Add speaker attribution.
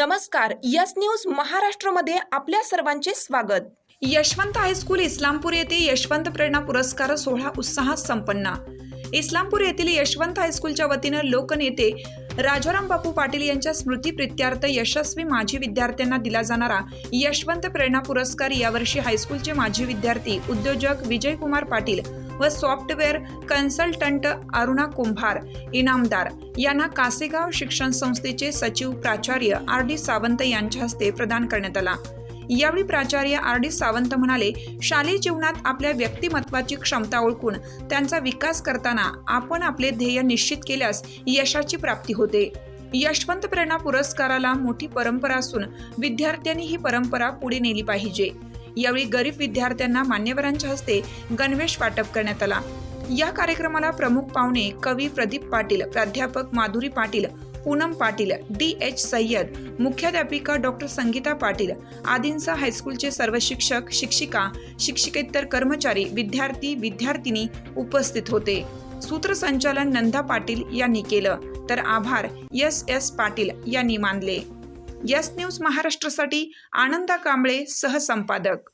Speaker 1: नमस्कार yes news महाराष्ट्रमध्ये आपल्या सर्वांचे स्वागत.
Speaker 2: यशवंत हायस्कूल इस्लामपूर येथे यशवंत प्रेरणा पुरस्कार सोहळा उत्साहात संपन्न. इस्लामपूर येथील यशवंत हायस्कूलच्या वतीनं लोकनेते राजाराम बापू पाटील यांच्या स्मृती प्रित्यार्थ यशस्वी माजी विद्यार्थ्यांना दिला जाणारा यशवंत प्रेरणा पुरस्कार यावर्षी हायस्कूलचे माजी विद्यार्थी उद्योजक विजयकुमार पाटील व सॉफ्टवेअर कन्सल्टंट अरुणा कुंभार इनामदार. यांना कासेगाव शिक्षण संस्थेचे सचिव प्राचार्य आर डी सावंत यांच्या हस्ते प्रदान करण्यात आला. यावेळी प्राचार्य आर डी सावंत म्हणाले शालेय जीवनात आपल्या व्यक्तिमत्वाची क्षमता ओळखून त्यांचा विकास करताना आपण आपले ध्येय निश्चित केल्यास यशाची प्राप्ती होते. यशवंत प्रेरणा पुरस्काराला मोठी परंपरा असून विद्यार्थ्यांनी ही परंपरा पुढे नेली पाहिजे. यावेळी गरीब विद्यार्थ्यांना मान्यवरांच्या हस्ते गणवेश वाटप करण्यात आला. या कार्यक्रमाला प्रमुख पाहुणे कवी प्रदीप पाटील प्राध्यापक माधुरी पाटील पूनम पाटील डी एच सय्यद मुख्याध्यापिका डॉक्टर संगीता पाटील आदींचा हायस्कूलचे सर्व शिक्षक शिक्षिका शिक्षिकेतर कर्मचारी विद्यार्थी विद्यार्थिनी उपस्थित होते. सूत्रसंचालन नंदा पाटील यांनी केलं. तर आभार एस एस पाटील यांनी मानले. यस न्यूज महाराष्ट्रासाठी आनंदा कांबळे सहसंपादक.